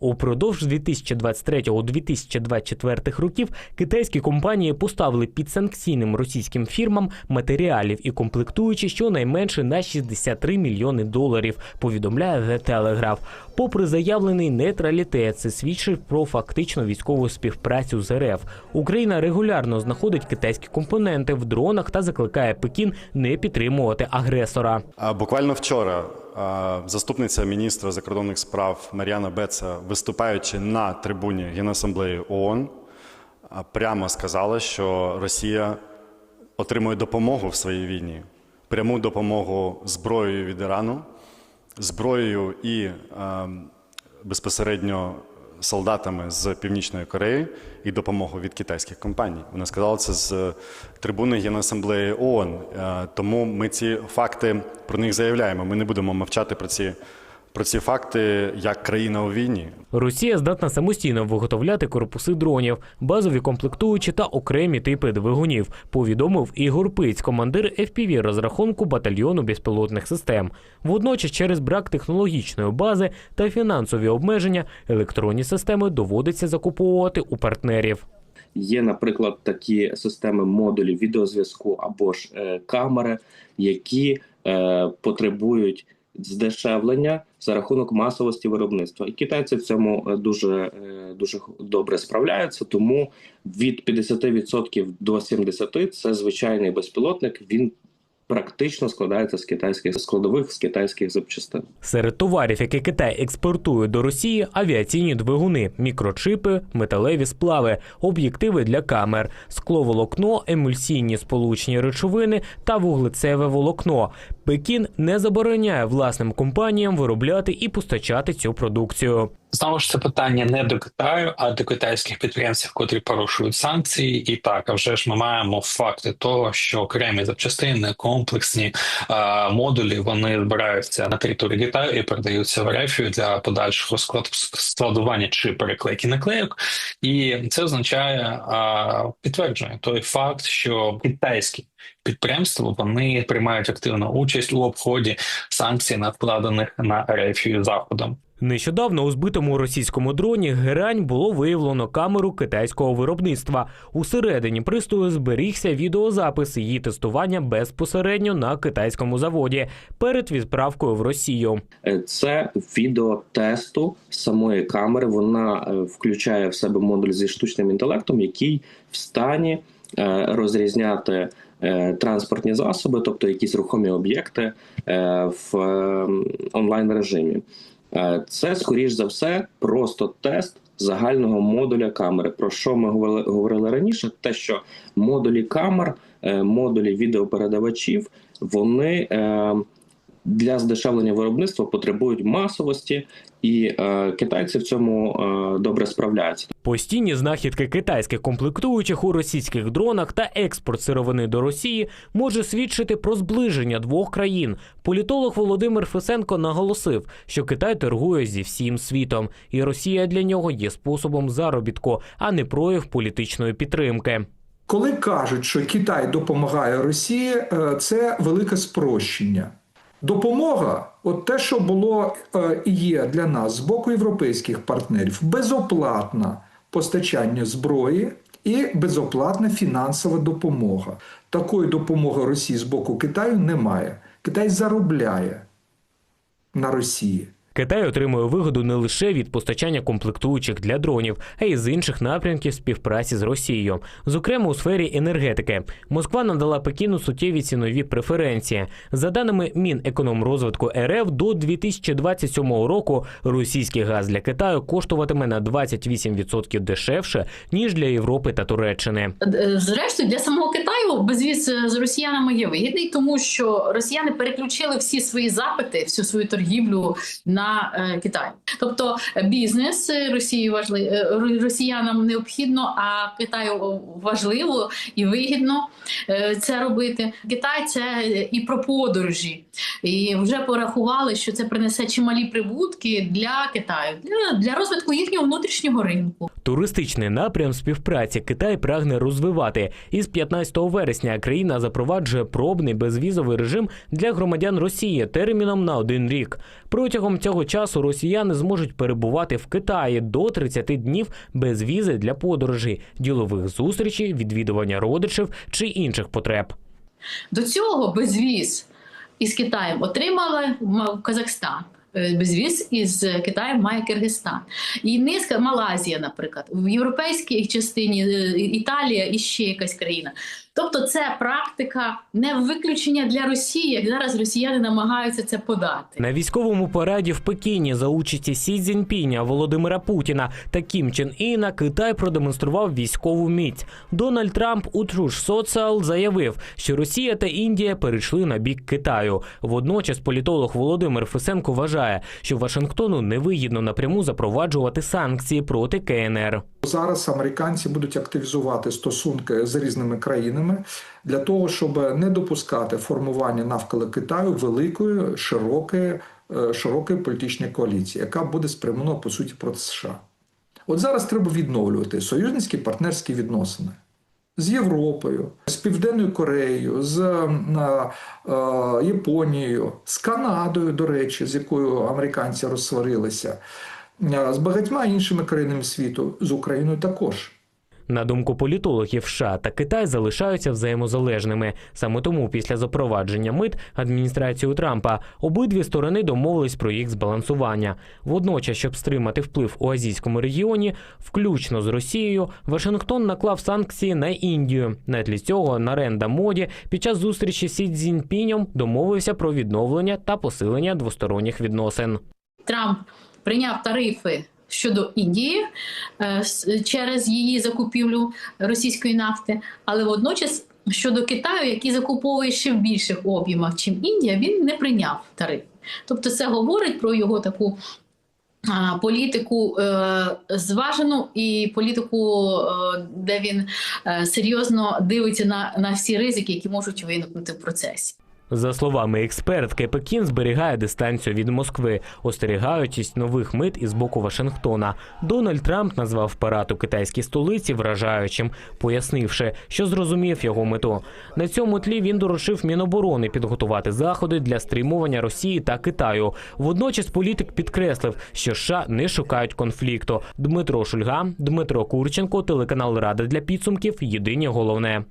Упродовж 2023-2024 років китайські компанії поставили під санкційним російським фірмам матеріалів і комплектуючі щонайменше на 63 мільйони доларів. Повідомляє The Telegraph. Попри заявлений нейтралітет, це свідчить про фактично військову співпрацю з РФ. Україна регулярно знаходить китайські компоненти в дронах та закликає Пекін не підтримувати агресора. А Буквально вчора заступниця міністра закордонних справ Мар'яна Беца, виступаючи на трибуні Генасамблеї ООН, прямо сказала, що Росія отримує допомогу в своїй війні, пряму допомогу зброєю від Ірану, зброєю і безпосередньо солдатами з Північної Кореї і допомогу від китайських компаній. Вона сказала це з трибуни Генасамблеї ООН. Е, Тому ми ці факти про них заявляємо. Ми не будемо мовчати про ці, про ці факти як країна у війні. Росія здатна самостійно виготовляти корпуси дронів, базові комплектуючі та окремі типи двигунів, повідомив Ігор Пиць, командир FPV розрахунку батальйону безпілотних систем. Водночас, через брак технологічної бази та фінансові обмеження, електронні системи доводиться закуповувати у партнерів. Є, наприклад, такі системи модулів відеозв'язку або ж е, камери, які е, потребують здешевлення за рахунок масовості виробництва. І китайці в цьому е, дуже, е, дуже добре справляються. Тому від 50% до 70% це звичайний безпілотник. Він практично складається з китайських складових, з китайських запчастин. Серед товарів, які Китай експортує до Росії, авіаційні двигуни, мікрочипи, металеві сплави, об'єктиви для камер, скловолокно, емульсійні сполучні речовини та вуглецеве волокно. Пекін не забороняє власним компаніям виробляти і постачати цю продукцію. Знову ж це питання не до Китаю, а до китайських підприємців, котрі порушують санкції. І так, а вже ж ми маємо факти того, що окремі запчастини, комплексні е, модулі вони збираються на території Китаю і передаються в РФ для подальшого склад складування чи переклейки наклейок. І це означає е, підтверджує той факт, що китайські підприємства вони приймають активну участь у обході санкцій, накладених на РФ заходом. Нещодавно у збитому російському дроні герань було виявлено камеру китайського виробництва. Усередині пристрою зберігся відеозапис її тестування безпосередньо на китайському заводі перед відправкою в Росію. Е, Це відео тесту самої камери. Вона е, включає в себе модуль зі штучним інтелектом, який в стані е, розрізняти транспортні засоби, тобто якісь рухомі об'єкти е, в онлайн режимі. Е, Це, скоріш за все, просто тест загального модуля камери. Про що ми говорили, говорили раніше? Те, що модулі камер, е, модулі відеопередавачів, вони е, для здешевлення виробництва потребують масовості, і е, китайці в цьому е, добре справляються. Постійні знахідки китайських комплектуючих у російських дронах та експорт сировини до Росії може свідчити про зближення двох країн. Політолог Володимир Фесенко наголосив, що Китай торгує зі всім світом, і Росія для нього є способом заробітку, а не прояв політичної підтримки. Коли кажуть, що Китай допомагає Росії, е, це велике спрощення. Допомога, от те, що було е, і є для нас з боку європейських партнерів, безоплатне постачання зброї і безоплатна фінансова допомога. Такої допомоги Росії з боку Китаю немає. Китай заробляє на Росії. Китай отримує вигоду не лише від постачання комплектуючих для дронів, а й з інших напрямків співпраці з Росією, зокрема у сфері енергетики. Москва надала Пекіну суттєві цінові преференції. За даними Мінекономрозвитку РФ, до 2027 року російський газ для Китаю коштуватиме на 28% дешевше ніж для Європи та Туреччини. Е, Зрештою, для самого Китаю безвіз з росіянами є вигідний, тому що росіяни переключили всі свої запити, всю свою торгівлю на е, Китай. Тобто е, бізнес е, Росії важливий росіянам необхідно, а Китаю важливо і вигідно це робити. Китай це і про подорожі, і вже порахували, що це принесе чималі прибутки для Китаю для розвитку їхнього внутрішнього ринку. Туристичний напрям співпраці Китай прагне розвивати. Із 15 вересня країна запроваджує пробний безвізовий режим для громадян Росії терміном на один рік. Протягом цього часу росіяни зможуть перебувати в Китаї до 30 днів без візи для подорожей, ділових зустрічей, відвідування родичів чи інших потреб. До цього безвіз із Китаєм отримала м- Казахстан. Е, Безвіз із Китаєм має Киргизстан. І низка Малайзія, наприклад, в європейській частині е, Італія і ще якась країна. Тобто, це практика не виключення для Росії, як зараз росіяни намагаються це подати. На військовому параді в Пекіні за участі Сі Цзіньпіня, Володимира Путіна та Кім Чен Іна Китай продемонстрував військову міць. Дональд Трамп у Truth Social заявив, що Росія та Індія перейшли на бік Китаю. Водночас політолог Володимир Фесенко вважає, що Вашингтону невигідно напряму запроваджувати санкції проти КНР. Зараз американці будуть активізувати стосунки з різними країнами для того, щоб не допускати формування навколо Китаю великої, широкої, е, широкої політичної коаліції, яка буде спрямована по суті проти США. От зараз треба відновлювати союзницькі партнерські відносини. З Європою, з Південною Кореєю, з е, е, Японією, з Канадою, до речі, з якою американці розсварилися, е, з багатьма іншими країнами світу, з Україною також. На думку політологів, США та Китай залишаються взаємозалежними. Саме тому, після запровадження мит адміністрацією Трампа, обидві сторони домовились про їх збалансування. Водночас, щоб стримати вплив у азійському регіоні, включно з Росією, Вашингтон наклав санкції на Індію. На тлі цього Наренда Моді під час зустрічі Сі Цзіньпінем домовився про відновлення та посилення двосторонніх відносин. Трамп прийняв тарифи щодо Індії е, через її закупівлю російської нафти, але водночас щодо Китаю, який закуповує ще в більших об'ємах, чим Індія, він не прийняв тариф. Тобто, це говорить про його таку. Політику е, зважену і політику, е, де він е, серйозно дивиться на, на всі ризики, які можуть виникнути в процесі. За словами експертки, Пекін зберігає дистанцію від Москви, остерігаючись нових мит із боку Вашингтона. Дональд Трамп назвав парад у китайській столиці вражаючим, пояснивши, що зрозумів його мету. На цьому тлі він доручив Міноборони підготувати заходи для стримування Росії та Китаю. Водночас політик підкреслив, що США не шукають конфлікту. Дмитро Шульга, Дмитро Курченко, телеканал Рада для підсумків. Єдині головне.